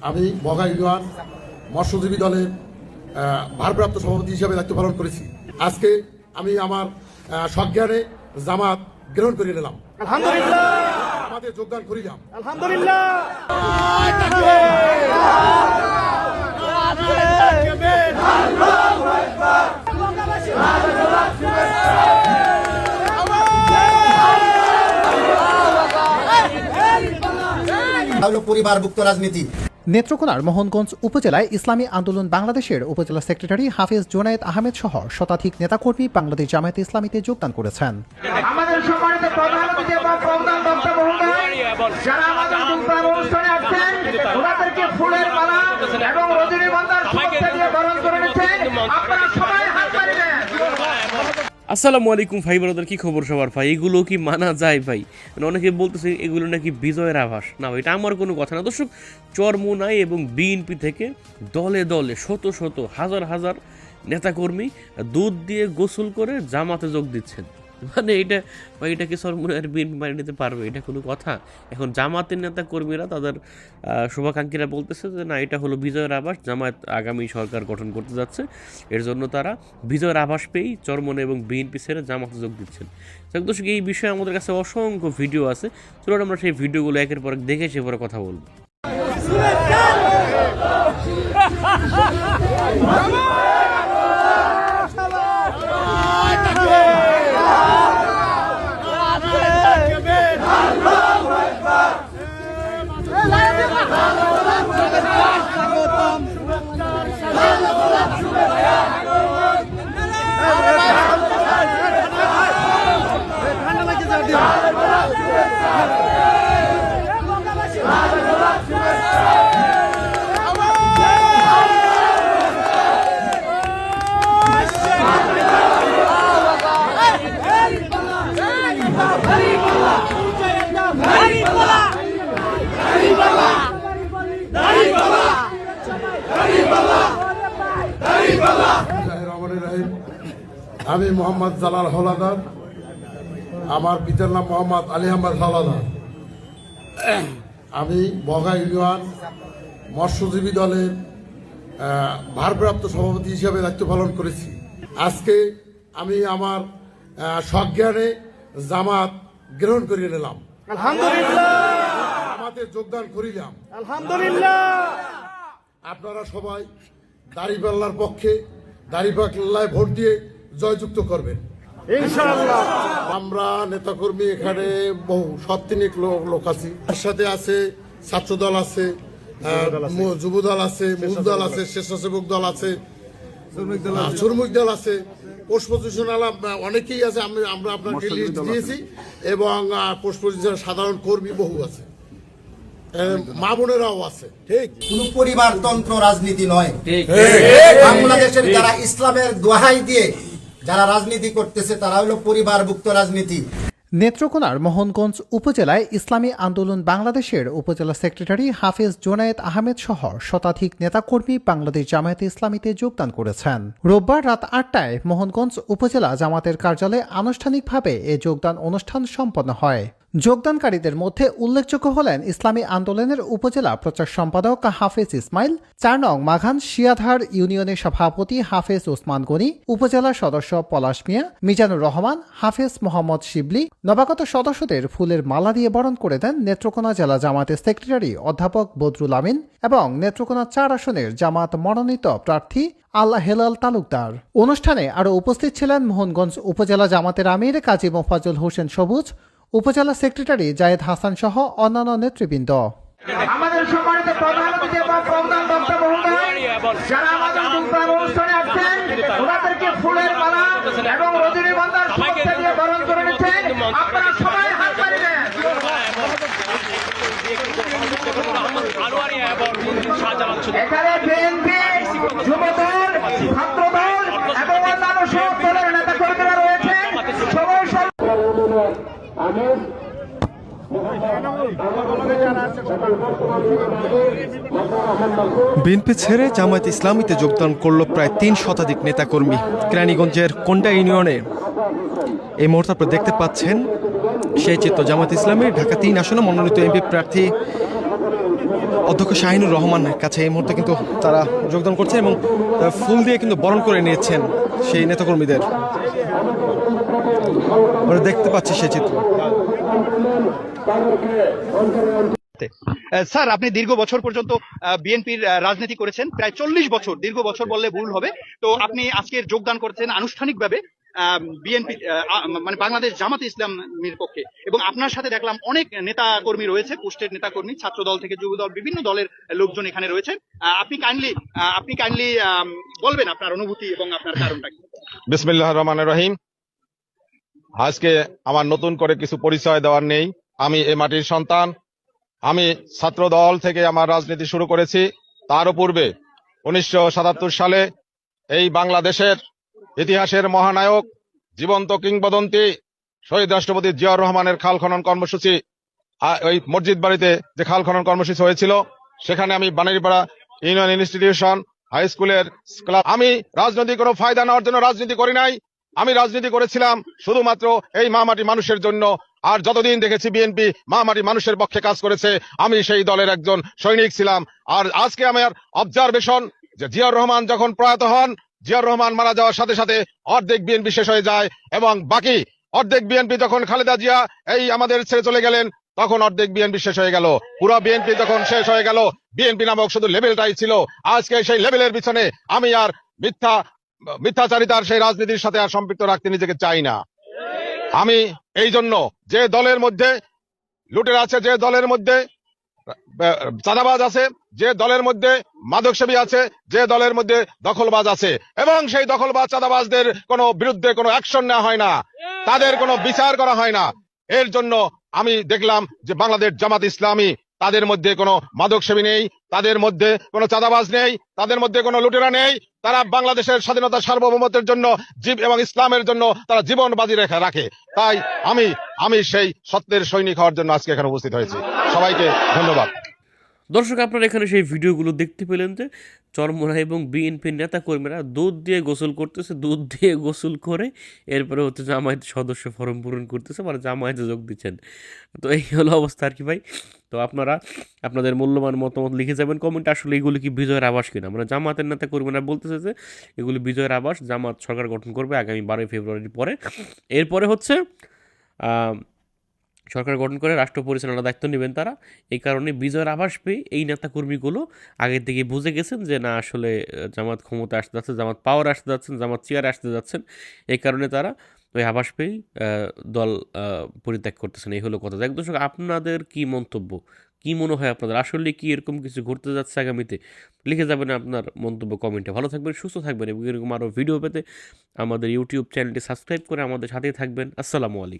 আমি বগা ইউনিয়ন মৎস্যজীবী দলের ভারপ্রাপ্ত সভাপতি হিসাবে দায়িত্ব পালন করেছি আজকে আমি আমার সজ্ঞানে জামাত গ্রহণ করে নিলাম আলহামদুলিল্লাহ আমাদের যোগদান করিলাম আলহামদুলিল্লাহ হলো পরিবারভুক্ত রাজনীতি নেত্রকোনার মোহনগঞ্জ উপজেলায় ইসলামী আন্দোলন বাংলাদেশের উপজেলা সেক্রেটারি হাফিজ জোনায়েদ আহমেদ সহ শতাধিক নেতাকর্মী বাংলাদেশ জামায়াত ইসলামীতে যোগদান করেছেন। আমাদের সম্মানিত আপনারা আসসালামু আলাইকুম ভাই ব্রাদার, কি খবর সবার ভাই? এগুলো কি মানা যায় ভাই? মানে অনেকে বলতেছে এগুলো নাকি বিজয়ের আভাস। না এটা আমার কোনো কথা না। দর্শক নাই এবং বিএনপি থেকে দলে দলে, শত শত, হাজার হাজার নেতাকর্মী দুধ দিয়ে গোসল করে জামাতে যোগ দিচ্ছেন। মানে এটা ভাই এটা কি সরমুনার বিএনপি মানিয়ে নিতে পারবে এটা কোনো কথা। এখন জামাতের নেতা কর্মীরা তাদের শুভাকাঙ্ক্ষীরা বলতেছে যে না এটা হলো বিজয়ের আভাস জামায়াত আগামী সরকার গঠন করতে যাচ্ছে। এর জন্য তারা বিজয়ের আভাস পেয়েই চরমনে এবং বিএনপি ছেড়ে জামাতে যোগ দিচ্ছেন। যাক দর্শক এই বিষয়ে আমাদের কাছে অসংখ্য ভিডিও আছে। চলুন আমরা সেই ভিডিওগুলো একের পর এক দেখে সে পরে কথা বলব। আমি মোহাম্মদ জালাল হলাদার। আমার পিতার নাম মোহাম্মদ আলী আহমদ হলাদার আমি বগা ইউনিয়ন মৎস্যজীবী দলের ভারপ্রাপ্ত সভাপতি হিসাবে দায়িত্ব পালন করেছি। আজকে আমি আমার সজ্ঞানে জামাত গ্রহণ করে নিলাম। আমাদের যোগদান করিলাম। আলহামদুলিল্লাহ। আপনারা সবাই দাড়িপাল্লার পক্ষে দাড়িপাল্লায় ভোট দিয়ে জয়যুক্ত করবেন ইনশাআল্লাহ। আমরা নেতাকর্মী এখানে বহু সত্তিনিক লোক লোক আছি। তার সাথে আছে ছাত্র দল আছে। যুব দল আছে মুখ দল আছে স্বেচ্ছাসেবক দল আছে শ্রমিক দল আছে পোস্ট পজিশন অনেকেই আছে আমি আমরা আপনাকে লিস্ট দিয়েছি এবং পোস্ট পজিশন সাধারণ কর্মী বহু আছে। মা বোনেরাও আছে। কোন পরিবারতন্ত্র রাজনীতি নয়। বাংলাদেশের যারা ইসলামের দোহাই দিয়ে যারা রাজনীতি করতেছে, তারা হলো পরিবারভুক্ত রাজনীতি। নেত্রকোনার মোহনগঞ্জ উপজেলায় ইসলামী আন্দোলন বাংলাদেশের উপজেলা সেক্রেটারি হাফেজ জোনায়েদ আহমেদ সহ শতাধিক নেতাকর্মী বাংলাদেশ জামায়াতে ইসলামীতে যোগদান করেছেন। রোববার রাত আটটায় মোহনগঞ্জ উপজেলা জামাতের কার্যালয়ে আনুষ্ঠানিকভাবে এ যোগদান অনুষ্ঠান সম্পন্ন হয়। যোগদানকারীদের মধ্যে উল্লেখযোগ্য হলেন ইসলামী আন্দোলনের উপজেলা প্রচার সম্পাদক হাফেজ ইসমাইল, চার নং মাঘান শিয়াধার ইউনিয়নের সভাপতি হাফেজ ওসমান গনি, উপজেলা সদস্য পলাশ মিয়া, মিজানুর রহমান, হাফেজ মোহাম্মদ শিবলি, নবাগত সদস্যদের ফুলের মালা দিয়ে বরণ করে দেন নেত্রকোনা জেলা জামাতের সেক্রেটারি অধ্যাপক বদরুল আমিন এবং নেত্রকোনা চার আসনের জামাত মনোনীত প্রার্থী আল্লাহ হেলাল তালুকদার। অনুষ্ঠানে আরও উপস্থিত ছিলেন মোহনগঞ্জ উপজেলা জামাতের আমির কাজী মোফাজুল হোসেন সবুজ উপজেলা সেক্রেটারি জায়েদ হাসান সহ অন্যান্য নেতৃবৃন্দ। আমাদের সম্মানিত প্রধান অতিথি এবং প্রধান বক্তা মহোদয় যারা আমাদের অনুষ্ঠানে আসছেন ওনাদেরকে ফুলের মালা এবং রজনীগন্ধার শুভেচ্ছা দিয়ে বরণ করে নিচ্ছেন। আপনারা সবাই হাত এখানে বিএনপি যুবদল ছাত্রদল এবং অন্যান্য সব দলের নেতা কর্মীরা রয়েছেন সবাই বিএনপি ছেড়ে জামায়াত ইসলামীতে যোগদান করল প্রায় তিন শতাধিক নেতাকর্মী। কেরানীগঞ্জের কোন্ডা ইউনিয়নে এই মুহূর্তে আপনারা দেখতে পাচ্ছেন, সেই চিত্র জামায়াত ইসলামীর ঢাকা তিন আসনে মনোনীত এমপি প্রার্থী অধ্যক্ষ শাহিনুর রহমানের কাছে এই মুহূর্তে কিন্তু তারা যোগদান করছে এবং ফুল দিয়ে কিন্তু বরণ করে নিয়েছেন সেই নেতাকর্মীদের। আমরা দেখতে পাচ্ছি সে চিত্র। স্যার, আপনি দীর্ঘ বছর পর্যন্ত বিএনপির রাজনীতি করেছেন। প্রায় চল্লিশ বছর, দীর্ঘ বছর বললে ভুল হবে। তো আপনি আজকে যোগদান করেছেন আনুষ্ঠানিকভাবে। বিএনপি মানে বাংলাদেশ জামাত ইসলামের পক্ষে। এবং আপনার সাথে দেখলাম অনেক নেতা কর্মী রয়েছে, পোস্টের নেতা কর্মী ছাত্র দল থেকে যুব দল বিভিন্ন দলের লোকজন এখানে রয়েছে। আপনি কাইন্ডলি আপনি কাইন্ডলি বলবেন আপনার অনুভূতি এবং আপনার কারণটা বিসমিল্লাহ রহমান রহিম। আজকে আমার নতুন করে কিছু পরিচয় দেওয়ার নেই। আমি এ মাটির সন্তান। আমি ছাত্র দল থেকে আমার রাজনীতি শুরু করেছি। তারও পূর্বে উনিশশো সাতাত্তর সালে এই বাংলাদেশের ইতিহাসের মহানায়ক, জীবন্ত কিংবদন্তি শহীদ রাষ্ট্রপতি জিয়াউর রহমানের খাল খনন কর্মসূচি ওই মসজিদ বাড়িতে যে খাল খনন কর্মসূচি হয়েছিল, সেখানে আমি বানারীপাড়া ইউনিয়ন ইনস্টিটিউশন, হাই স্কুলের ক্লাব। আমি রাজনৈতিক কোনো ফায়দা নেওয়ার জন্য রাজনীতি করি নাই। আমি রাজনীতি করেছিলাম শুধুমাত্র এই মামাটি মানুষের জন্য। আর যতদিন দেখেছি বিএনপি মামাটি মানুষের পক্ষে কাজ করেছে, আমি সেই দলের একজন সৈনিক ছিলাম। আর আজকে আমার অবজারভেশন যে জিয়াউর রহমান যখন প্রয়াত হন জিয়াউর রহমান মারা যাওয়ার সাথে সাথে অর্ধেক বিএনপি শেষ হয়ে যায় এবং বাকি অর্ধেক বিএনপি যখন খালেদা জিয়া এই আমাদের ছেড়ে চলে গেলেন, তখন অর্ধেক বিএনপি শেষ হয়ে গেল। পুরো বিএনপি যখন শেষ হয়ে গেল বিএনপি নামক শুধু লেভেলটাই ছিল। আজকে সেই লেভেলের পিছনে আমি আর মিথ্যা মিথ্যাচারিতার সেই রাজনীতির সাথে আর সম্পৃক্ত রাখতে নিজেকে চাই না। আমি এই জন্য যে দলের মধ্যে, লুটের আছে যে দলের মধ্যে চাঁদাবাজ আছে, যে দলের মধ্যে মাদকসেবী আছে, যে দলের মধ্যে দখলবাজ আছে। এবং সেই দখলবাজ চাঁদাবাজদের কোনো বিরুদ্ধে কোনো অ্যাকশন নেওয়া হয় না। তাদের কোনো বিচার করা হয় না। এর জন্য আমি দেখলাম যে বাংলাদেশ জামাত ইসলামী তাদের মধ্যে কোনো মাদকসেবী নেই, তাদের মধ্যে কোনো চাঁদাবাজ নেই, তাদের মধ্যে কোনো লুটেরা নেই। তারা বাংলাদেশের স্বাধীনতা সার্বভৌমত্বের জন্য জীব এবং ইসলামের জন্য তারা জীবন বাজি রেখে রাখে। তাই আমি আমি সেই সত্যের সৈনিক হওয়ার জন্য আজকে এখানে উপস্থিত হয়েছি। সবাইকে ধন্যবাদ। দর্শক, আপনারা এখানে সেই ভিডিওগুলো দেখতে পেলেন যে চরমোনা এবং বিএনপির নেতা কর্মীরা দুধ দিয়ে গোসল করতেছে, দুধ দিয়ে গোসল করে এরপরে হচ্ছে জামায়াত সদস্য ফর্ম পূরণ করতেছে মানে জামায়াতে যোগ দিচ্ছেন। তো এই হলো অবস্থা আর কি ভাই। তো আপনারা, আপনাদের মূল্যবান মতামত লিখে যাবেন কমেন্ট। আসলে এগুলো কি বিজয়ের আবাস কিনা? মানে জামাতের নেতা কর্মীরা বলতেছে যে এগুলো বিজয়ের আবাস জামাত সরকার গঠন করবে আগামী বারোই ফেব্রুয়ারির পরে। এরপরে হচ্ছে সরকার গঠন করে, রাষ্ট্র পরিচালনার দায়িত্ব নেবেন তারা। এই কারণে বিজয়ের আভাস পেয়ে এই নেতাকর্মীগুলো আগে থেকে বুঝে গেছেন যে, না, আসলে জামাত ক্ষমতা আসতে যাচ্ছে, জামাত পাওয়ার আসতে যাচ্ছেন, জামাত চেয়ারে আসতে যাচ্ছেন। এই কারণে তারা ওই আভাস পেয়েই দল পরিত্যাগ করতেছেন। এই হলো কথা। এক দর্শক, আপনাদের কি মন্তব্য? কি মনে হয় আপনাদের? আসলে কি এরকম কিছু ঘটতে যাচ্ছে আগামীতে? লিখে যাবেন আপনার মন্তব্য কমেন্টে। ভালো থাকবেন, সুস্থ থাকবেন এবং এরকম আরও ভিডিও পেতে আমাদের ইউটিউব চ্যানেলটি সাবস্ক্রাইব করে আমাদের সাথেই থাকবেন। আসসালামু আলাইকুম।